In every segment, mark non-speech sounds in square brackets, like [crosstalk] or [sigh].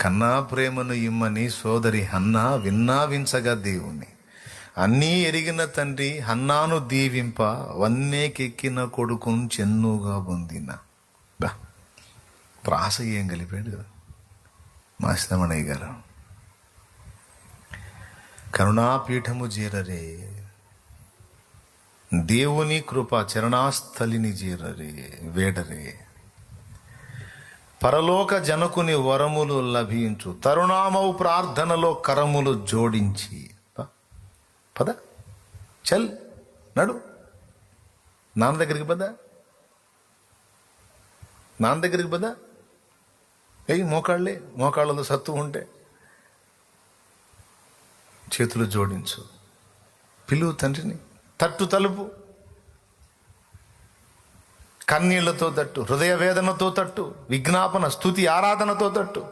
కన్నా ప్రేమను ఇమ్మని సోదరి హన్నా విన్నావించగా దేవుణ్ణి. అన్నీ ఎరిగిన తండ్రి హన్నాను దీవింప వన్నేకెక్కిన కొడుకును చెన్నుగా పొందిన. ప్రాస ఏం కలిపాడు కదా? మాసిదమణయ్య గారు. కరుణాపీఠము జీరరే దేవుని కృప చరణాస్థలిని జీరరే వేడరే. పరలోక జనకుని వరములు లభించు. తరుణామవు ప్రార్థనలో కరములు జోడించి. పద. చల్. నడు. నాన్న దగ్గరికి పద. నాన్న దగ్గరికి పద. ఏయ్ మోకాళ్ళే. మోకాళ్ళలో సత్తు ఉంటే. చేతులు జోడించు. పిలువు తండ్రిని. తట్టు తలుపు. కన్నీళ్ళతో తట్టు హృదయ వేదనతో తట్టు విజ్ఞాపన స్థుతి ఆరాధనతో తట్టు.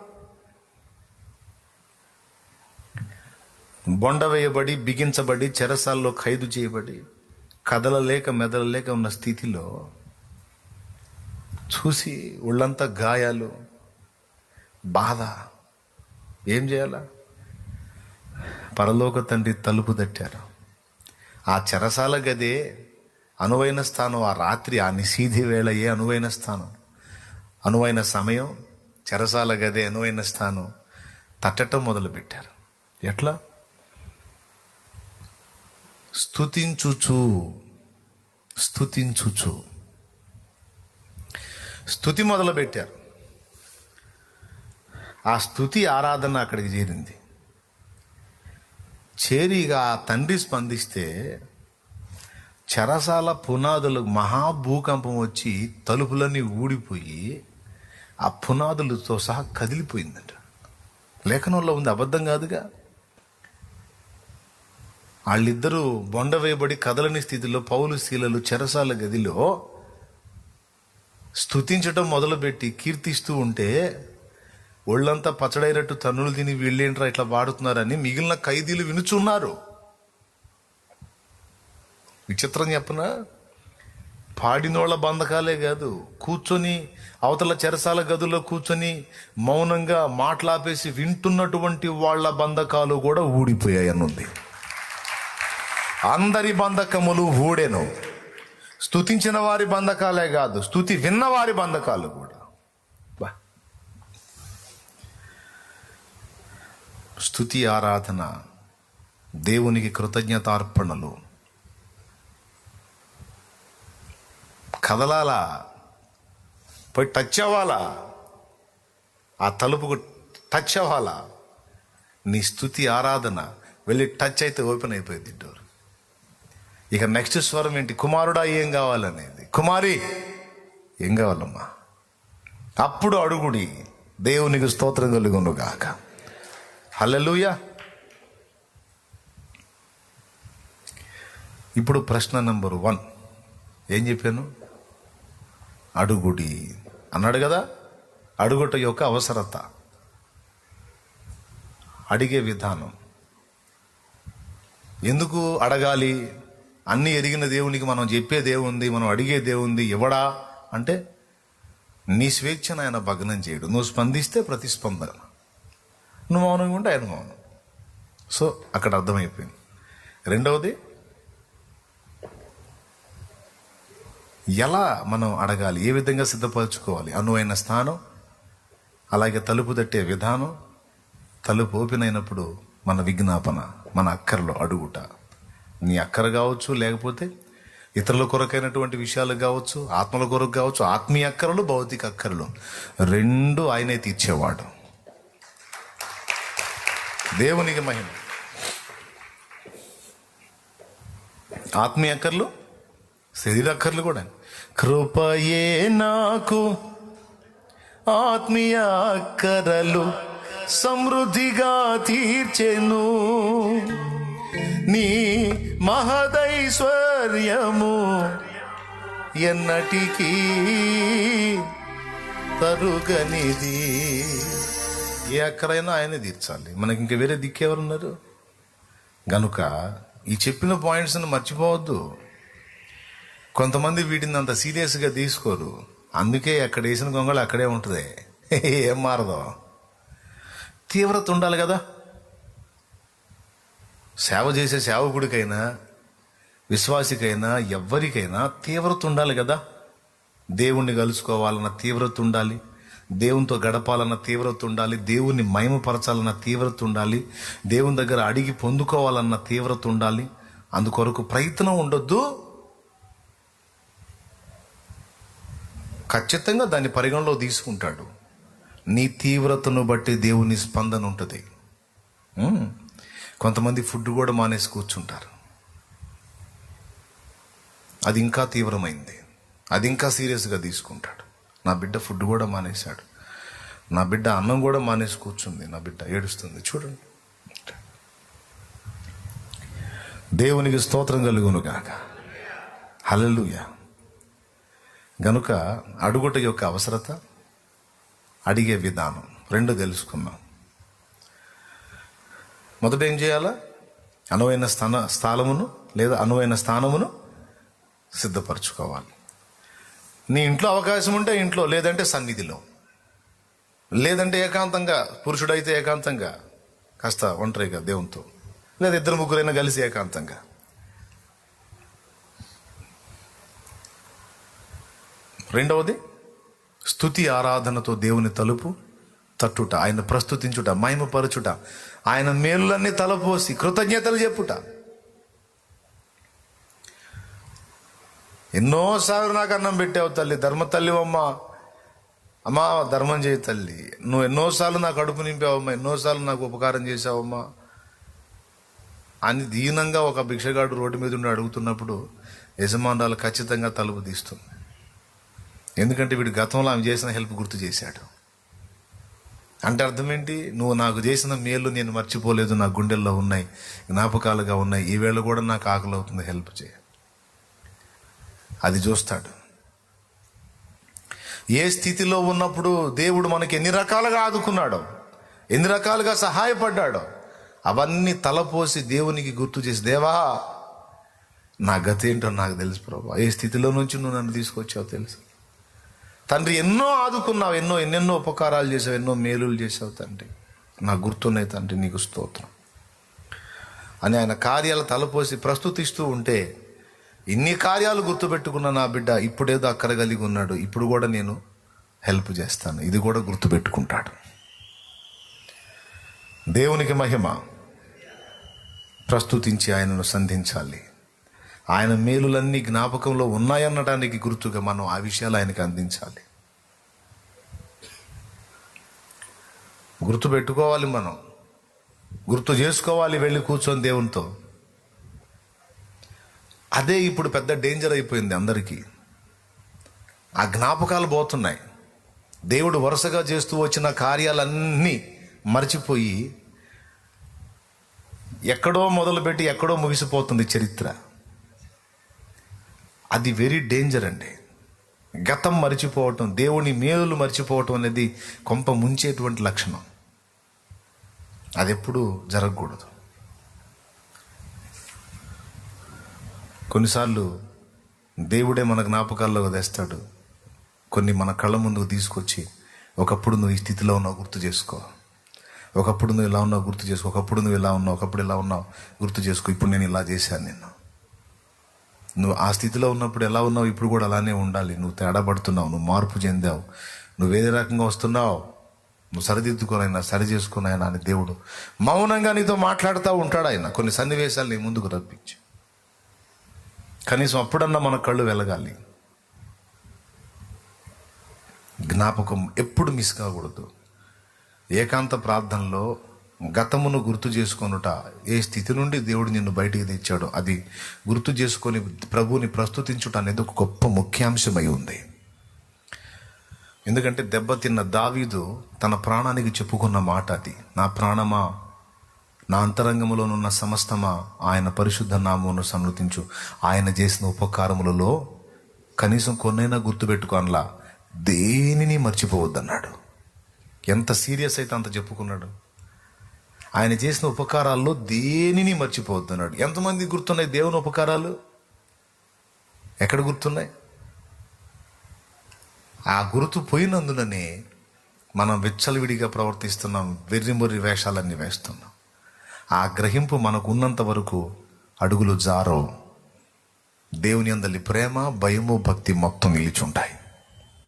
బొండ వేయబడి బిగించబడి చెరసాల్లో ఖైదు చేయబడి కదలలేక మెదలలేక ఉన్న స్థితిలో చూసి ఒళ్ళంతా గాయాలు బాధ. ఏం చేయాలా? పరలోక తండ్రి తలుపు తట్టారు. ఆ చెరసాల గదే అనువైన స్థానం ఆ రాత్రి ఆ నిశీధి వేళ ఏ అనువైన స్థానం. అనువైన సమయం చెరసాల గదే అనువైన స్థానం. తట్టటం మొదలుపెట్టారు. ఎట్లా? స్థుతించుచు స్థుతించుచు స్థుతి మొదలుపెట్టారు. ఆ స్థుతి ఆరాధన అక్కడికి చేరింది. చేరిగా తండ్రి స్పందిస్తే చెరసాల పునాదులు మహాభూకంపం వచ్చి తలుపులన్నీ ఊడిపోయి ఆ పునాదులతో సహా కదిలిపోయిందంట. లేఖనంలో ఉంది అబద్ధం కాదుగా. వాళ్ళిద్దరూ బొండ వేయబడి కదలని స్థితిలో పౌలు శీలలు చెరసాల గదిలో స్తుతించటం మొదలుపెట్టి కీర్తిస్తూ ఉంటే ఒళ్ళంతా పచ్చడైనట్టు తన్నులు తిని వీళ్ళేంట్రా ఇట్లా వాడుతున్నారని మిగిలిన ఖైదీలు వినుచున్నారు. విచిత్రం చెప్పనా పాడినోళ్ళ బంధకాలే కాదు కూర్చొని అవతల చెరసాల గదుల్లో కూర్చొని మౌనంగా మాట్లాపేసి వింటున్నటువంటి వాళ్ళ బంధకాలు కూడా ఊడిపోయాయి అన్నది అందరి బంధకములు ఊడెను. స్తుతించిన వారి బంధకాలే కాదు స్తుతి విన్న వారి బంధకాలు కూడా. బా. స్తుతి ఆరాధన దేవునికి కృతజ్ఞతార్పణలు. కదలాలా? పోయి టచ్ అవ్వాలా? ఆ తలుపుకు టచ్ అవ్వాలా? నీ స్థుతి ఆరాధన వెళ్ళి టచ్ అయితే ఓపెన్ అయిపోయింది డోర్ ఇక నెక్స్ట్ స్వరం ఏంటి? కుమారుడా ఏం కావాలనేది. కుమారి ఏం కావాలమ్మా? అప్పుడు అడుగుడి. దేవునికి స్తోత్రం కలుగును గాక. హల్లెలూయా. ఇప్పుడు ప్రశ్న నంబర్ వన్ ఏం చెప్పాను? అడుగుడి అన్నాడు కదా? అడుగుట యొక్క అవసరత. అడిగే విధానం. ఎందుకు అడగాలి? అన్ని ఎరిగిన దేవునికి మనం చెప్పే దేవుంది మనం అడిగే దేవుంది ఇవ్వడా అంటే నీ స్వేచ్ఛను ఆయన భగ్నం చేయడు. నువ్వు స్పందిస్తే ప్రతిస్పందన. నువ్వు మౌనంగా ఉంటే ఆయన మౌనం. సో అక్కడ అర్థమైపోయింది. రెండవది ఎలా మనం అడగాలి? ఏ విధంగా సిద్ధపరచుకోవాలి? అనువైన స్థానం అలాగే తలుపు తట్టే విధానం తలుపు ఓపెన్ అయినప్పుడు మన విజ్ఞాపన మన అక్కర్లో అడుగుట. నీ అక్కర కావచ్చు లేకపోతే ఇతరుల కొరకైనటువంటి విషయాలు కావచ్చు ఆత్మల కొరకు కావచ్చు ఆత్మీయ అక్కరలు భౌతిక అక్కరలు. రెండు ఆయనే తీర్చేవాడు. దేవునికి మహిమ. ఆత్మీయ అక్కర్లు శరీర అక్కర్లు కూడా. కృపయే నాకు ఆత్మీయ అక్కరలు సమృద్ధిగా తీర్చెను. నీ మహదైశ్వర్యము ఎన్నటికీ తరుగనిది. ఏ అక్కరైనా ఆయనే తీర్చాలి. మనకి ఇంక వేరే దిక్కెవరున్నారు గనుక ఈ చెప్పిన పాయింట్స్ని మర్చిపోవద్దు. కొంతమంది వీటిని అంత సీరియస్గా తీసుకోరు. అందుకే అక్కడ వేసిన గొంగళి అక్కడే ఉంటుంది. [laughs] ఏం మారదు. తీవ్రత ఉండాలి కదా. సేవ చేసే సేవకుడికైనా విశ్వాసికైనా ఎవ్వరికైనా తీవ్రత ఉండాలి కదా. దేవుణ్ణి కలుసుకోవాలన్న తీవ్రత ఉండాలి. దేవునితో గడపాలన్న తీవ్రత ఉండాలి. దేవుణ్ణి మయమపరచాలన్న తీవ్రత ఉండాలి. దేవుని దగ్గర అడిగి పొందుకోవాలన్న తీవ్రత ఉండాలి. అందుకొరకు ప్రయత్నం ఉండొద్దు. ఖచ్చితంగా దాన్ని పరిగణలో తీసుకుంటాడు. నీ తీవ్రతను బట్టి దేవుని స్పందన ఉంటుంది. కొంతమంది ఫుడ్ కూడా మానేసి కూర్చుంటారు. అది ఇంకా తీవ్రమైంది. అది ఇంకా సీరియస్గా తీసుకుంటాడు. నా బిడ్డ ఫుడ్ కూడా మానేశాడు. నా బిడ్డ అన్నం కూడా మానేసి కూర్చుంది. నా బిడ్డ ఏడుస్తుంది. చూడండి. దేవునికి స్తోత్రం కలుగును కాక హలలుయా గనుక అడుగుట యొక్క అవసరత అడిగే విధానం రెండు తెలుసుకున్నాం మొదట ఏం చేయాలా? అనువైన స్థాన స్థానమును లేదా అనువైన స్థానమును సిద్ధపరచుకోవాలి. నీ ఇంట్లో అవకాశం ఉంటే ఇంట్లో లేదంటే సన్నిధిలో. లేదంటే ఏకాంతంగా పురుషుడైతే ఏకాంతంగా కాస్త ఒంటరిగా దేవునితో. లేదా ఇద్దరు ముగ్గురైనా కలిసి ఏకాంతంగా. రెండవది స్థుతి ఆరాధనతో దేవుని తలుపు తట్టుట ఆయన ప్రస్తుతించుట మహిమపరచుట ఆయన మేలులన్నీ తలపోసి కృతజ్ఞతలు చెప్పుట. ఎన్నోసార్లు నాకు అన్నం పెట్టావు తల్లి ధర్మ తల్లి అమ్మ. అమ్మా ధర్మం చేయి తల్లి. నువ్వు ఎన్నోసార్లు నాకు అడుపు నింపావమ్మా ఎన్నోసార్లు నాకు ఉపకారం చేసావమ్మా అని దీనంగా ఒక భిక్షగాడు రోడ్డు మీద ఉండి అడుగుతున్నప్పుడు యజమానురాలు ఖచ్చితంగా తలుపు తీస్తుంది. ఎందుకంటే వీడు గతంలో ఆమె చేసిన హెల్ప్ గుర్తు చేశాడు. అంటే అర్థం ఏంటి? నువ్వు నాకు చేసిన మేలు నేను మర్చిపోలేదు నా గుండెల్లో ఉన్నాయి జ్ఞాపకాలుగా ఉన్నాయి. ఈవేళ కూడా నాకు ఆకలి అవుతుంది హెల్ప్ చేయ. అది చూస్తాడు. ఏ స్థితిలో ఉన్నప్పుడు దేవుడు మనకి ఎన్ని రకాలుగా ఆదుకున్నాడో ఎన్ని రకాలుగా సహాయపడ్డాడో అవన్నీ తలపోసి దేవునికి గుర్తు చేసి దేవా నా గతి ఏంటో నాకు తెలుసు ప్రభా. ఏ స్థితిలో నుంచి నువ్వు నన్ను తీసుకొచ్చావు తెలుసు. తండ్రి ఎన్నో ఆదుకున్నావు ఎన్నో ఎన్నెన్నో ఉపకారాలు చేసావు ఎన్నో మేలులు చేసావు తండ్రి. నా గుర్తున్నాయి తండ్రి నీకు స్తోత్రం. అని ఆయన కార్యాలు తలపోసి ప్రస్తుతిస్తూ ఉంటే ఇన్ని కార్యాలు గుర్తుపెట్టుకున్న నా బిడ్డ ఇప్పుడేదో అక్కడ కలిగి ఉన్నాడు. ఇప్పుడు కూడా నేను హెల్ప్ చేస్తాను. ఇది కూడా గుర్తుపెట్టుకుంటాడు. దేవునికి మహిమ. ప్రస్తుతించి ఆయనను సంధించాలి. ఆయన మేలులన్నీ జ్ఞాపకంలో ఉన్నాయనడానికి గుర్తుగా మనం ఆ విషయాలు ఆయనకి అందించాలి. గుర్తు పెట్టుకోవాలి మనం. గుర్తు చేసుకోవాలి వెళ్ళి కూర్చొని దేవునితో. అదే ఇప్పుడు పెద్ద డేంజర్ అయిపోయింది అందరికీ. ఆ జ్ఞాపకాలు పోతున్నాయి. దేవుడు వరుసగా చేస్తూ వచ్చిన కార్యాలన్నీ మర్చిపోయి ఎక్కడో మొదలుపెట్టి ఎక్కడో ముగిసిపోతుంది చరిత్ర. అది వెరీ డేంజర్ అండి. గతం మర్చిపోవటం దేవుని మేలులు మర్చిపోవటం అనేది కొంప ముంచేటువంటి లక్షణం. అది ఎప్పుడు జరగకూడదు. కొన్నిసార్లు దేవుడే మన జ్ఞాపకాల్లో తెస్తాడు. కొన్ని మన కళ్ళ ముందుకు తీసుకొచ్చి ఒకప్పుడు నువ్వు ఈ స్థితిలో ఉన్నావు గుర్తు చేసుకో. ఒకప్పుడు నువ్వు ఇలా ఉన్నావు గుర్తు చేసుకో. ఒకప్పుడు నువ్వు ఇలా ఉన్నావు ఒకప్పుడు ఇలా ఉన్నావు గుర్తు చేసుకో. ఇప్పుడు నేను ఇలా చేశాను నిన్ను. నువ్వు ఆ స్థితిలో ఉన్నప్పుడు ఎలా ఉన్నావు? ఇప్పుడు కూడా అలానే ఉండాలి. నువ్వు తేడా పడుతున్నావు నువ్వు మార్పు చెందావు. నువ్వు ఏదే రకంగా వస్తున్నావు? నువ్వు సరిదిద్దుకోనైనా సరి చేసుకునైనా అని దేవుడు మౌనంగా నీతో మాట్లాడుతూ ఉంటాడు ఆయన. కొన్ని సన్నివేశాలు నీ ముందుకు రప్పించి. కనీసం అప్పుడన్నా మన కళ్ళు వెలగాలి. జ్ఞాపకం ఎప్పుడు మిస్ కాకూడదు. ఏకాంత ప్రార్థనలో గతమును గుర్తు చేసుకొనుట ఏ స్థితి నుండి దేవుడు నిన్ను బయటికి తెచ్చాడో అది గుర్తు చేసుకొని ప్రభువుని ప్రస్తుతించుట అనేది ఒక గొప్ప ముఖ్యాంశమై ఉంది. ఎందుకంటే దెబ్బతిన్న దావీదు తన ప్రాణానికి చెప్పుకున్న మాట అది. నా ప్రాణమా నా అంతరంగములోనున్న సమస్తమా ఆయన పరిశుద్ధ నామమును సన్నతించు ఆయన చేసిన ఉపకారములలో కనీసం కొన్నైనా గుర్తుపెట్టుకోనలా దేనిని మర్చిపోవద్దన్నాడు. ఎంత సీరియస్ అయితే అంత చెప్పుకున్నాడు. ఆయన చేసిన ఉపకారాల్లో దేనిని మర్చిపోవద్దన్నాడు. ఎంతమంది గుర్తున్నాయి దేవుని ఉపకారాలు? ఎక్కడ గుర్తున్నాయి? ఆ గుర్తు పోయినందుననే మనం విచ్చలవిడిగా ప్రవర్తిస్తున్నాం వెర్రిమొర్రి వేషాలన్నీ వేస్తున్నాం. ఆ గ్రహింపు మనకు ఉన్నంత వరకు అడుగులు జారో దేవుని అందలి ప్రేమ భయము భక్తి మొత్తం నిలిచుంటాయి